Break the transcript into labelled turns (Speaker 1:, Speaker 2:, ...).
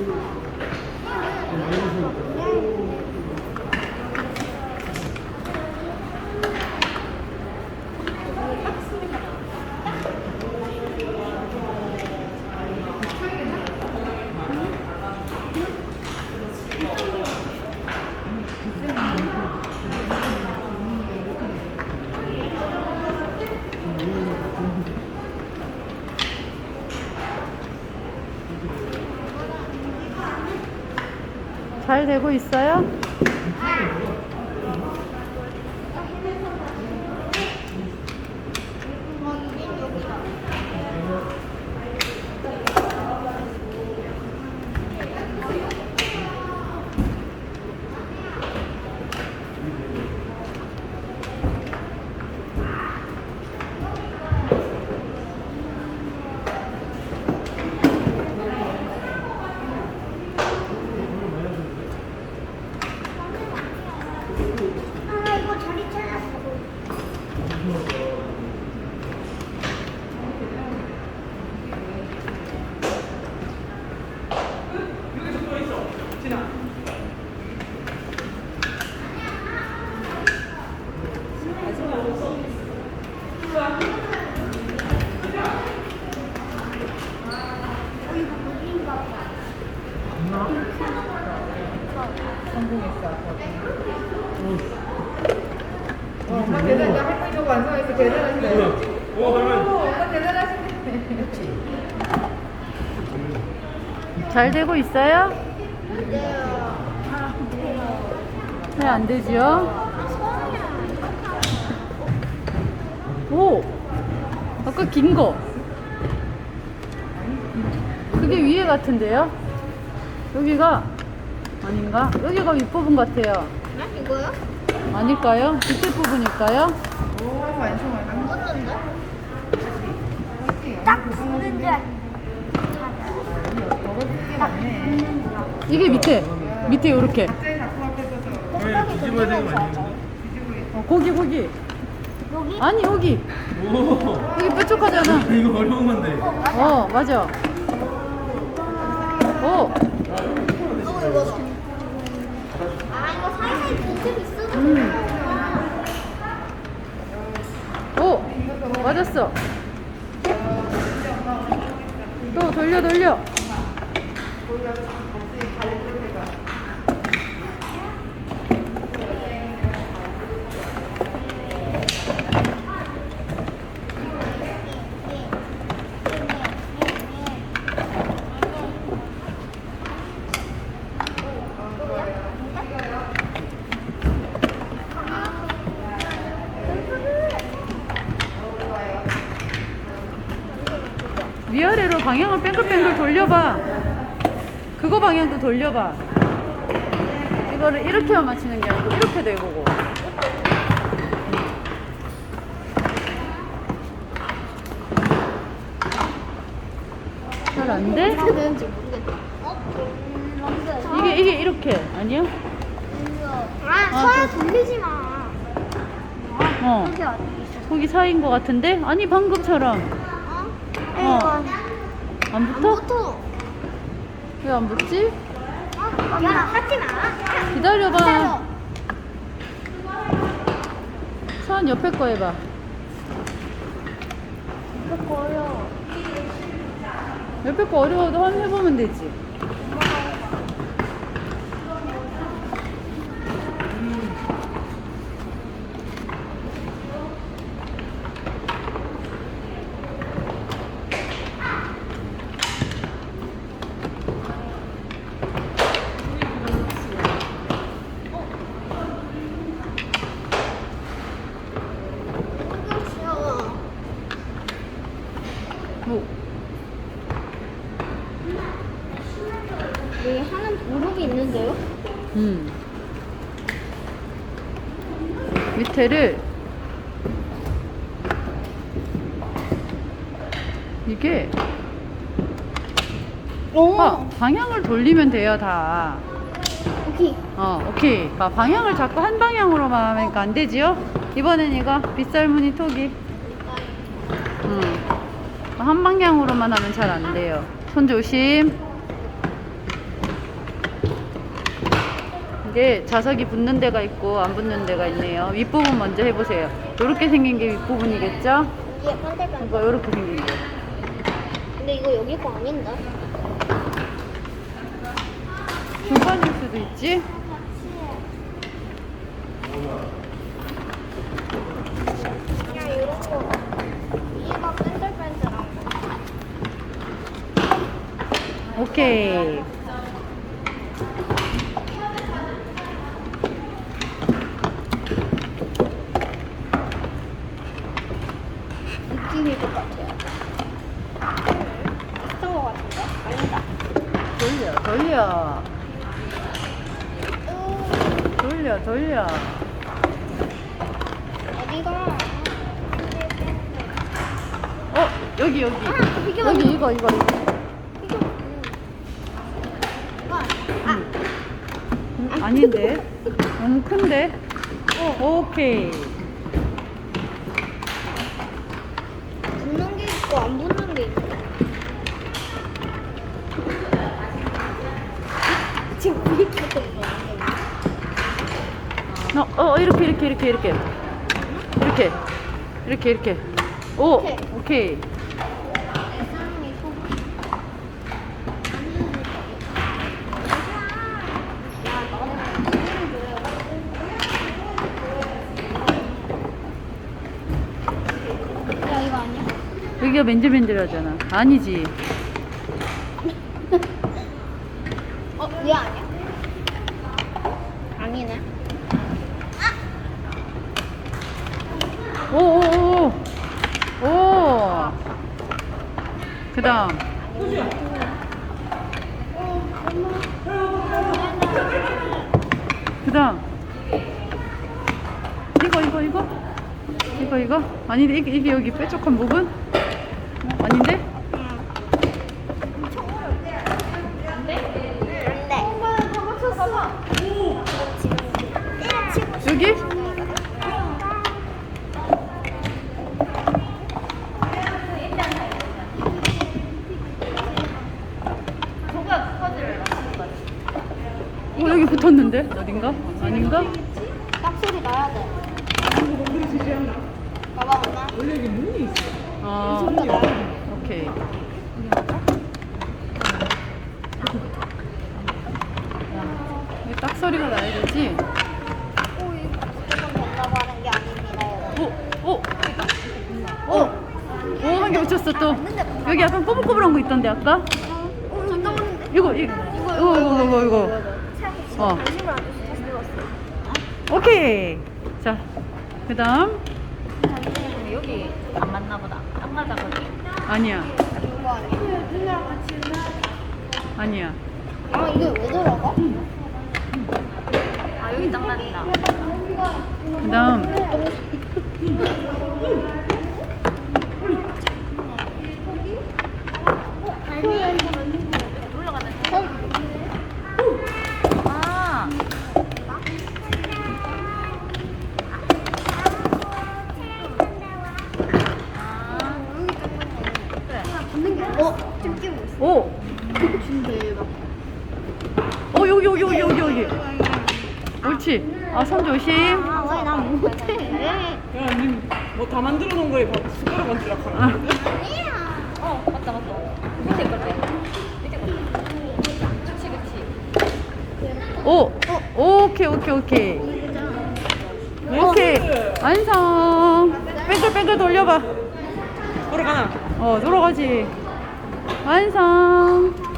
Speaker 1: Thank you. 잘 되고 있어요?
Speaker 2: 찾았어. 어, 이거 여기인가 봐.
Speaker 3: 어, 엄마 대단해. 할머니 보고 완성해서 대단하시네.
Speaker 4: 오, 할머니.
Speaker 3: 오, 엄마 대단하시네.
Speaker 1: 잘 되고 있어요? 왜 안 되지요? 오! 아까 긴 거. 그게 위에 같은데요? 여기가 아닌가? 여기가 윗부분 같아요.
Speaker 2: 네? 이거요?
Speaker 1: 아닐까요? 밑에 부분일까요?
Speaker 3: 오, 완성, 완성.
Speaker 2: 어떤데?
Speaker 3: 화이팅. 딱게 많네.
Speaker 1: 이게 밑에. 밑에 요렇게.
Speaker 4: 뒤집어야 되는 거 아니에요?
Speaker 3: 어,
Speaker 1: 거기, 거기.
Speaker 2: 여기?
Speaker 1: 아니, 여기.
Speaker 4: 오,
Speaker 1: 여기 뾰족하잖아.
Speaker 4: 이거 어려운 건데.
Speaker 1: 어, 맞아. 어,
Speaker 2: 어 이거. 아 이거 빈틈 있어.
Speaker 1: 음. 오, 맞았어. 또 돌려, 돌려. 위아래로 방향을 뺑글뺑글 돌려봐. 그거 방향도 돌려봐. 이거를 이렇게만 맞추는 게 아니고 이렇게 되고. 잘 안 돼?
Speaker 2: 어떻게 되는지 모르겠다.
Speaker 1: 이게 이게 이렇게 아니야?
Speaker 2: 아,
Speaker 1: 아,
Speaker 2: 서야 돌리지 마.
Speaker 1: 어.
Speaker 2: 여기 어디 있어?
Speaker 1: 거기 사이인 것 같은데? 아니 방금처럼
Speaker 2: 어?
Speaker 1: 어.
Speaker 2: 이거
Speaker 1: 안
Speaker 2: 안
Speaker 1: 붙어?
Speaker 2: 붙어.
Speaker 1: 왜 안 붙지?
Speaker 2: 어? 야, 하지 마.
Speaker 1: 기다려봐.
Speaker 2: 기다려.
Speaker 1: 선 옆에 거 해봐.
Speaker 2: 이거 어려워.
Speaker 1: 옆에 거 어려워도 한번 해보면 되지.
Speaker 2: 이거 귀여워.
Speaker 1: 뭐,
Speaker 2: 여기 하는 보록이 있는데요?
Speaker 1: 음. 밑에를 이게 아, 방향을 돌리면 돼요 다.
Speaker 2: 오케이.
Speaker 1: 어, 오케이. 봐, 방향을 자꾸 한 방향으로만 하니까 안 되지요? 이번엔 이거 빗살무늬 토기. 음. 한 방향으로만 하면 잘 안 돼요. 손 조심. 이제 자석이 붙는 데가 있고 안 붙는 데가 있네요. 윗부분 먼저 해보세요. 이렇게 생긴 게 윗부분이겠죠?
Speaker 2: 이게 반대편.
Speaker 1: 이거 이렇게 생긴 거.
Speaker 2: 근데 이거 여기 거 아닌데?
Speaker 1: 중간일 수도 있지?
Speaker 2: 그냥 이런 거. 위에가 뺀들뺀들한 거.
Speaker 1: 오케이
Speaker 2: 똑같아요. 비슷한 거 같은데? 아니다.
Speaker 1: 돌려, 돌려.
Speaker 2: 음,
Speaker 1: 돌려.
Speaker 2: 어디가?
Speaker 1: 어, 여기, 여기.
Speaker 2: 아, 이게
Speaker 1: 여기,
Speaker 2: 맞네.
Speaker 1: 이거, 이거, 이거.
Speaker 2: 이거. 아,
Speaker 1: 음, 아닌데? 너무 큰데? 어, 오케이.
Speaker 2: 붙는 게 있고 안 붙는
Speaker 1: 어, 어, 이렇게, 이렇게, 이렇게, 이렇게. 이렇게. 이렇게, 이렇게. 오,
Speaker 2: 오케이.
Speaker 1: 오케이.
Speaker 2: 야, 이거 아니야?
Speaker 1: 여기가 맨들맨들하잖아. 아니지.
Speaker 2: 어, 얘 아니야? 아니네.
Speaker 1: 오, 오, 오. 오. 그 다음. 그 다음. 이거, 이거, 이거? 이거, 이거? 아닌데, 이게, 이게 여기 뾰족한 부분? 여기 붙었는데? 어딘가? 아닌가?
Speaker 2: 딱 소리 나야 돼. 봐봐, 엄마.
Speaker 3: 원래 이게 문이 있어.
Speaker 1: 아, 오케이. 딱 소리가 나야 되지?
Speaker 2: 오, 이거 무조건 된다고 하는 게 아닙니다, 여러분.
Speaker 1: 오, 오, 오, 오, 한 개 붙였어 또. 여기 약간 꼬불꼬불한 거 있던데 아까?
Speaker 2: 어, 잠깐만.
Speaker 1: 이거, 이거, 이거, 이거, 이거, 이거. 어. 오케이. 자, 그 다음.
Speaker 5: 여기 안 맞나 보다. 안 맞아 거기.
Speaker 1: 아니야,
Speaker 2: 이거 아니야?
Speaker 1: 아니야.
Speaker 2: 아, 이게 왜 들어가?
Speaker 5: 아 여기 딱 맞다.
Speaker 1: 그 다음.
Speaker 2: 좀 끼고 있어.
Speaker 1: 오,
Speaker 2: 대박.
Speaker 1: 어, 여기, 여기, 여기, 여기, 여기. 옳지. 아, 손 조심.
Speaker 2: 아, 왜 난 못해?
Speaker 3: 야, 님뭐다 만들어 놓은 거에 막 숟가락 만들려고 하나?
Speaker 1: 아,
Speaker 2: 아니야.
Speaker 5: 어 맞다 맞다. 밑에 거지. 밑에 거. 그치 그치.
Speaker 1: 오, 오케이, 오케이, 오케이. 오케이. 완성. 뺑글뺑글 돌려봐.
Speaker 3: 돌아가나?
Speaker 1: 어, 돌아가지. 완성.